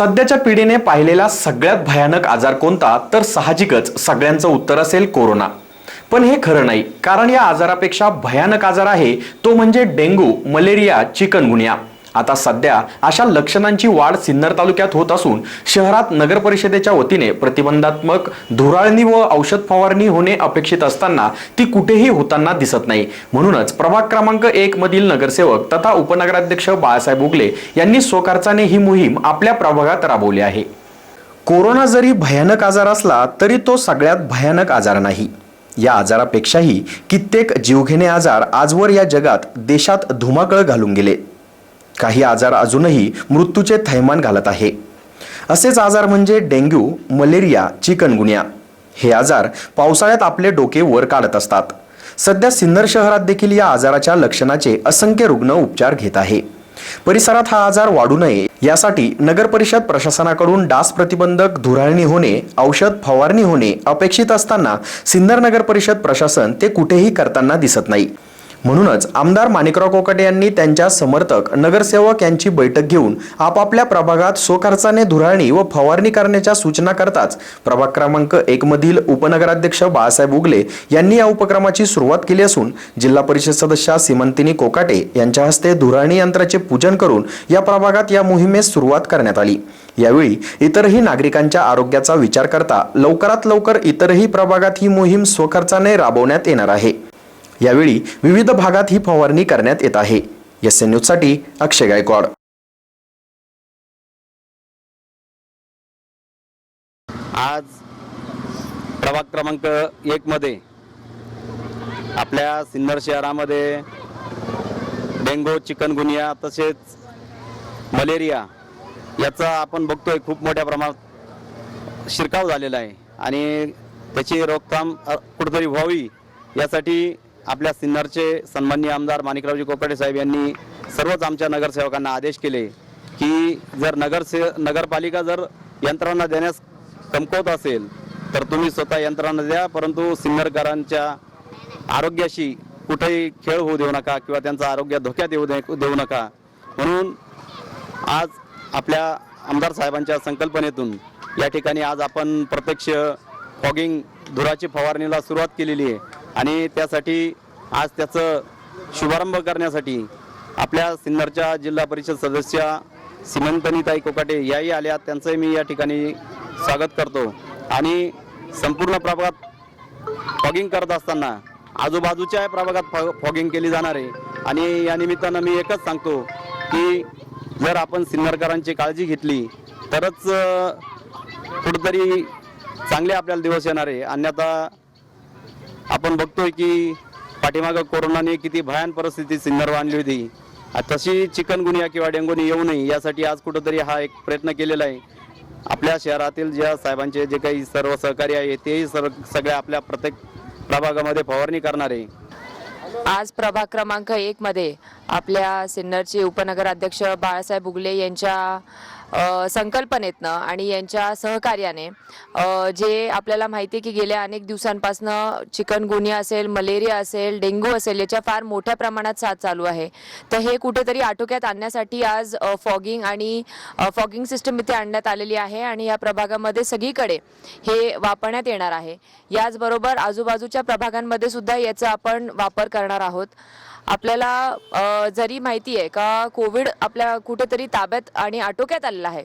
सध्याच्या पिढीने पाहिलेला सगळ्यात भयानक आजार कोणता? तर साहजिकच सगळ्यांचं उत्तर असेल कोरोना. पण हे खरं नाही कारण या आजारापेक्षा भयानक आजार आहे तो म्हणजे डेंग्यू मलेरिया चिकनगुनिया. आता सध्या अशा लक्षणांची वाढ सिन्नर तालुक्यात होत असून शहरात नगर परिषदेच्या वतीने प्रतिबंधात्मक धुराळणी व औषध फवारणी होणे अपेक्षित असताना ती कुठेही होताना दिसत नाही. म्हणूनच प्रभाग क्रमांक एक मधील नगरसेवक तथा उपनगराध्यक्ष बाळासाहेब उगले यांनी स्वखर्चाने ही मोहीम आपल्या प्रभागात राबवली आहे. कोरोना जरी भयानक आजार असला तरी तो सगळ्यात भयानक आजार नाही. या आजारापेक्षाही कित्येक जीवघेणे आजार आजवर या जगात देशात धुमाकळ घालून गेले. काही आजार अजूनही मृत्यूचे थैमान घालत आहे. असेच आजार म्हणजे डेंग्यू मलेरिया चिकनगुन्या. हे आजार पावसाळ्यात आपले डोके वर काढत असतात. सध्या सिन्नर शहरात देखील या आजाराच्या लक्षणाचे असंख्य रुग्ण उपचार घेत आहे. परिसरात हा आजार वाढू नये यासाठी नगर परिषद प्रशासनाकडून डास प्रतिबंधक धुराळणी होणे औषध फवारणी होणे अपेक्षित असताना सिन्नर नगर परिषद प्रशासन ते कुठेही करताना दिसत नाही. म्हणूनच आमदार माणिकराव कोकाटे यांनी त्यांच्या समर्थक नगरसेवक यांची बैठक घेऊन आपापल्या प्रभागात स्वखर्चाने धुराळणी व फवारणी करण्याच्या सूचना करताच प्रभाग क्रमांक एक मधील उपनगराध्यक्ष बाळासाहेब उगले यांनी या उपक्रमाची सुरुवात केली असून जिल्हा परिषद सदस्या सीमंतिनी कोकाटे यांच्या हस्ते धुराळणी यंत्राचे पूजन करून या प्रभागात या मोहिमेस सुरुवात करण्यात आली. यावेळी इतरही नागरिकांच्या आरोग्याचा विचार करता लवकरात लवकर इतरही प्रभागात ही मोहीम स्वखर्चाने राबवण्यात येणार आहे. यावेळी विविध भागात ही फवारणी करण्यात येत आहे. एस एन न्यूजसाठी अक्षय गायकवाड. आज प्रभाग क्रमांक एकमध्ये आपल्या सिन्नर शहरामध्ये डेंगू चिकनगुनिया तसेच मलेरिया याचा आपण बघतोय खूप मोठ्या प्रमाणात शिरकाव झालेला आहे. आणि त्याची रोकथाम कुठेतरी व्हावी यासाठी आपल्या सिन्नरचे सन्माननीय आमदार माणिकरावजी कोकाटे साहेब यांनी सर्वच आमच्या नगरसेवकांना आदेश केले की जर नगरसे नगरपालिका जर यंत्रणा देण्यास कमकवत असेल तर तुम्ही स्वतः यंत्रणा द्या परंतु सिन्नरकरांच्या आरोग्याशी कुठेही खेळ होऊ देऊ नका किंवा त्यांचं आरोग्य धोक्यात येऊ दे देऊ नका. म्हणून आज आपल्या आमदार साहेबांच्या संकल्पनेतून या ठिकाणी आज आपण प्रत्यक्ष फॉगिंग धुराची फवारणीला सुरुवात केलेली आहे. आणि त्यासाठी आज त्याचं शुभारंभ करण्यासाठी आपल्या सिन्नरच्या जिल्हा परिषद सदस्या सीमंतनीताई कोकाटे याही आल्या. त्यांचंही मी या ठिकाणी स्वागत करतो. आणि संपूर्ण प्रभागात फॉगिंग करत असताना आजूबाजूच्या प्रभागात फॉ फॉगिंग केली जाणार आहे. आणि या निमित्तानं मी एकच सांगतो की जर आपण सिन्नरकरांची काळजी घेतली तरच कुठंतरी चांगले आपल्याला दिवस येणार आहे. अन्यथा आपण बघतोय की पाठीमागं कोरोनाने किती भयान परिस्थिती सिन्नर आणली होती. तशी चिकनगुनिया किंवा डेंगूनी येऊ नये यासाठी आज कुठंतरी हा एक प्रयत्न केलेला आहे. आपल्या शहरातील ज्या साहेबांचे जे काही सर्व सहकारी आहे तेही सर्व सगळ्या आपल्या प्रत्येक प्रभागामध्ये फवारणी करणार. आहे आज प्रभाग क्रमांक एक मध्ये आपल्या सिन्नरचे उपनगराध्यक्ष बाळासाहेब उगले यांच्या संकल्पनेतनं आणि यांच्या सहकार्याने जे आपल्याला माहिती आहे की गेल्या अनेक दिवसांपासनं चिकनगुनिया असेल मलेरिया असेल डेंग्यू असेल याच्या फार मोठ्या प्रमाणात साथ चालू आहे. तर हे कुठेतरी आटोक्यात आणण्यासाठी आज फॉगिंग आणि फॉगिंग सिस्टम इथे आणण्यात आलेली आहे आणि या प्रभागामध्ये सगळीकडे हे वापरण्यात येणार आहे. याचबरोबर आजूबाजूच्या प्रभागांमध्ये सुद्धा याचा आपण वापर करणार आहोत. आपल्याला जरी माहिती आहे का कोविड आपल्या कुठेतरी ताब्यात आणि आटोक्यात आलेला आहे.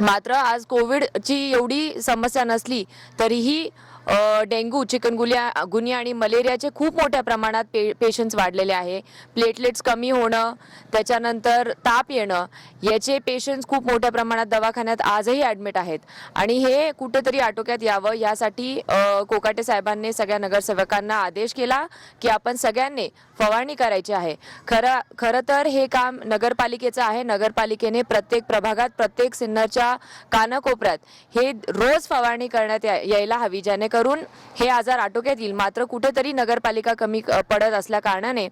मात्र आज कोविडची एवढी समस्या नसली तरीही डेंग्यू चिकनगुनिया गुनिया आणि मलेरियाचे खूप मोठ्या प्रमाणात पे पेशंट्स वाढलेले आहे. प्लेटलेट्स कमी होणं त्याच्यानंतर ताप येणं याचे पेशंट्स खूप मोठ्या प्रमाणात दवाखान्यात आजही ॲडमिट आहेत. आणि हे कुठंतरी आटोक्यात यावं यासाठी कोकाटे साहेबांनी सगळ्या नगरसेवकांना आदेश केला की आपण सगळ्यांनी फवारणी करायची आहे. खरं खरं तर हे काम नगरपालिकेचं आहे. नगरपालिकेने प्रत्येक प्रभागात प्रत्येक सिन्नरच्या कानाकोपऱ्यात हे रोज फवारणी करण्यात या- यायला हवी करून हे आजार आटोक्यात येईल. मात्र कुठेतरी नगरपालिका कमी पडत असल्या कारणाने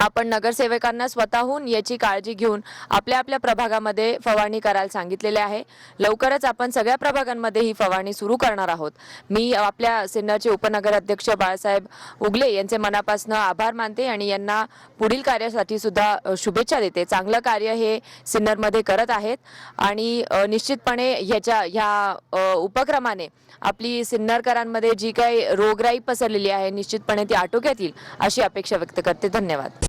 आपण नगरसेवकांना स्वतःहून याची काळजी घेऊन आपल्या आपल्या प्रभागामध्ये फवारणी करायला सांगितलेले आहे. लवकरच आपण सगळ्या प्रभागांमध्ये ही फवारणी सुरू करणार आहोत. मी आपल्या सिन्नरचे उपनगर अध्यक्ष बाळासाहेब उगले यांचे मनापासून आभार मानते आणि यांना पुढील कार्यासाठी सुद्धा शुभेच्छा देते. चांगलं कार्य हे सिन्नरमध्ये करत आहेत आणि निश्चितपणे ह्याच्या ह्या उपक्रमाने आपली सिन्नरकरांमध्ये जी काही रोगराई पसरलेली आहे निश्चितपणे ती आटोक्यात येईल अशी अपेक्षा व्यक्त करते. धन्यवाद.